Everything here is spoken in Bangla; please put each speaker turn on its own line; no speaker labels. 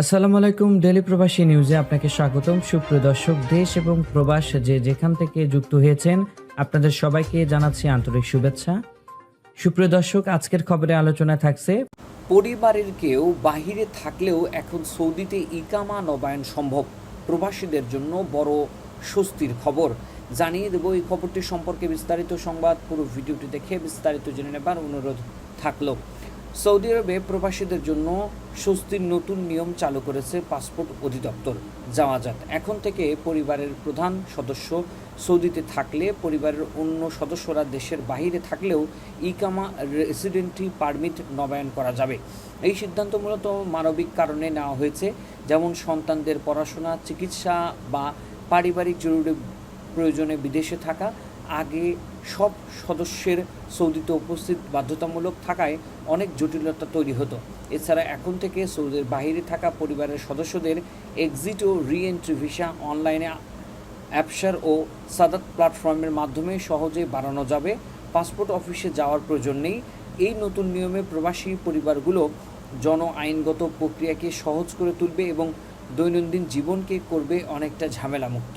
আসসালামু আলাইকুম ডেলি প্রবাসী নিউজে আপনাকে স্বাগতম। সুপ্রিয় দর্শক, দেশ এবং প্রবাস যে যেখান থেকে যুক্ত হয়েছেন, আপনাদের সবাইকে জানাচ্ছি আন্তরিক শুভেচ্ছা। সুপ্রিয় দর্শক, আজকের খবরে আলোচনা থাকছে,
পরিবারের কেউ বাহিরে থাকলেও এখন সৌদিতে ইকামা নবায়ন সম্ভব, প্রবাসীদের জন্য বড় স্বস্তির খবর। জানিয়ে দেব এই খবরটি সম্পর্কে বিস্তারিত সংবাদ, পুরো ভিডিওটি দেখে বিস্তারিত জেনে নেবার অনুরোধ থাকল। সৌদি আরবে প্রবাসীদের জন্য স্বস্তির নতুন নিয়ম চালু করেছে পাসপোর্ট অধিদপ্তর। জামাজাত এখন থেকে পরিবারের প্রধান সদস্য সৌদিতে থাকলে পরিবারের অন্য সদস্যরা দেশের বাইরে থাকলেও ইকামা রেসিডেন্টি পারমিট নবায়ন করা যাবে। এই সিদ্ধান্ত মূলত মানবিক কারণে নেওয়া হয়েছে, যেমন সন্তানদের পড়াশোনা, চিকিৎসা বা পারিবারিক জরুরি প্রয়োজনে বিদেশে থাকা, আগে সব সদস্যের সৌদিতে উপস্থিত বাধ্যতামূলক থাকায় অনেক জটিলতা তৈরি হতো। এছাড়া এখন থেকে সৌদির বাইরে থাকা পরিবারের সদস্যদের এক্সিট ও রি এন্ট্রি ভিসা অনলাইনে অ্যাপসার ও সাদাত প্ল্যাটফর্মের মাধ্যমে সহজে বাড়ানো যাবে। পাসপোর্ট অফিসে যাওয়ার প্রয়োজন নেই। এই নতুন নিয়মে প্রবাসী পরিবারগুলো জন আইনগত প্রক্রিয়াকে সহজ করে তুলবে এবং দৈনন্দিন জীবনকে করবে অনেকটা ঝামেলামুক্ত।